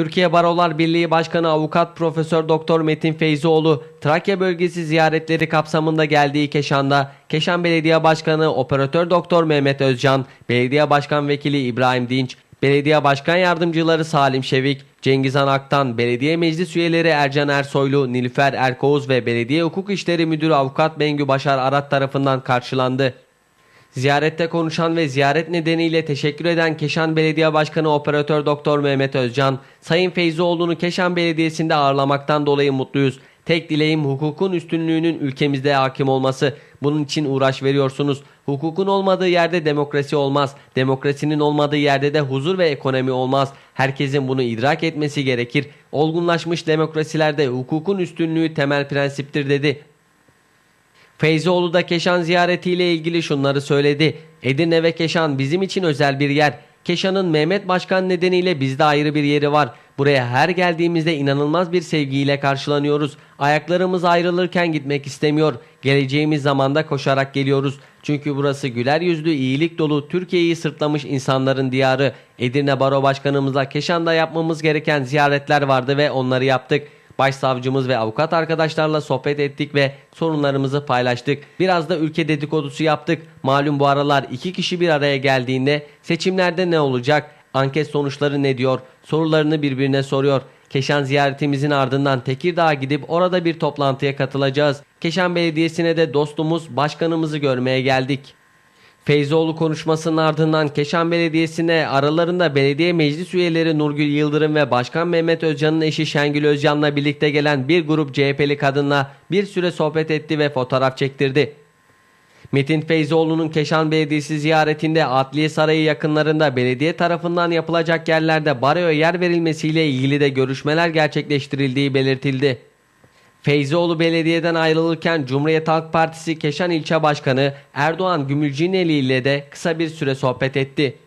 Türkiye Barolar Birliği Başkanı Avukat Profesör Doktor Metin Feyzioğlu, Trakya bölgesi ziyaretleri kapsamında geldiği Keşan'da, Keşan Belediye Başkanı Operatör Doktor Mehmet Özcan, Belediye Başkan Vekili İbrahim Dinç, Belediye Başkan Yardımcıları Salim Şevik, Cengizhan Aktan, Belediye Meclis Üyeleri Ercan Ersoylu, Nilüfer Erkoğuz ve Belediye Hukuk İşleri Müdürü Avukat Bengü Başar Arat tarafından karşılandı. Ziyarette konuşan ve ziyaret nedeniyle teşekkür eden Keşan Belediye Başkanı Operatör Doktor Mehmet Özcan, Sayın Feyzioğlu'nu Keşan Belediyesi'nde ağırlamaktan dolayı mutluyuz. Tek dileğim hukukun üstünlüğünün ülkemizde hakim olması. Bunun için uğraş veriyorsunuz. Hukukun olmadığı yerde demokrasi olmaz. Demokrasinin olmadığı yerde de huzur ve ekonomi olmaz. Herkesin bunu idrak etmesi gerekir. Olgunlaşmış demokrasilerde hukukun üstünlüğü temel prensiptir dedi. Feyzoğlu da Keşan ziyaretiyle ilgili şunları söyledi. Edirne ve Keşan bizim için özel bir yer. Keşan'ın Mehmet Başkan nedeniyle bizde ayrı bir yeri var. Buraya her geldiğimizde inanılmaz bir sevgiyle karşılanıyoruz. Ayaklarımız ayrılırken gitmek istemiyor. Geleceğimiz zamanda koşarak geliyoruz. Çünkü burası güler yüzlü, iyilik dolu, Türkiye'yi sırtlamış insanların diyarı. Edirne Baro Başkanımızla Keşan'da yapmamız gereken ziyaretler vardı ve onları yaptık. Başsavcımız ve avukat arkadaşlarla sohbet ettik ve sorunlarımızı paylaştık. Biraz da ülke dedikodusu yaptık. Malum bu aralar iki kişi bir araya geldiğinde seçimlerde ne olacak? Anket sonuçları ne diyor? Sorularını birbirine soruyor. Keşan ziyaretimizin ardından Tekirdağ'a gidip orada bir toplantıya katılacağız. Keşan Belediyesi'ne de dostumuz, başkanımızı görmeye geldik. Feyzoğlu konuşmasının ardından Keşan Belediyesi'ne aralarında belediye meclis üyeleri Nurgül Yıldırım ve Başkan Mehmet Özcan'ın eşi Şengül Özcan'la birlikte gelen bir grup CHP'li kadınla bir süre sohbet etti ve fotoğraf çektirdi. Metin Feyzoğlu'nun Keşan Belediyesi ziyaretinde Adliye Sarayı yakınlarında belediye tarafından yapılacak yerlerde baroya yer verilmesiyle ilgili de görüşmeler gerçekleştirildiği belirtildi. Feyzioğlu belediyeden ayrılırken Cumhuriyet Halk Partisi Keşan İlçe Başkanı Erdoğan Gümülcineli ile de kısa bir süre sohbet etti.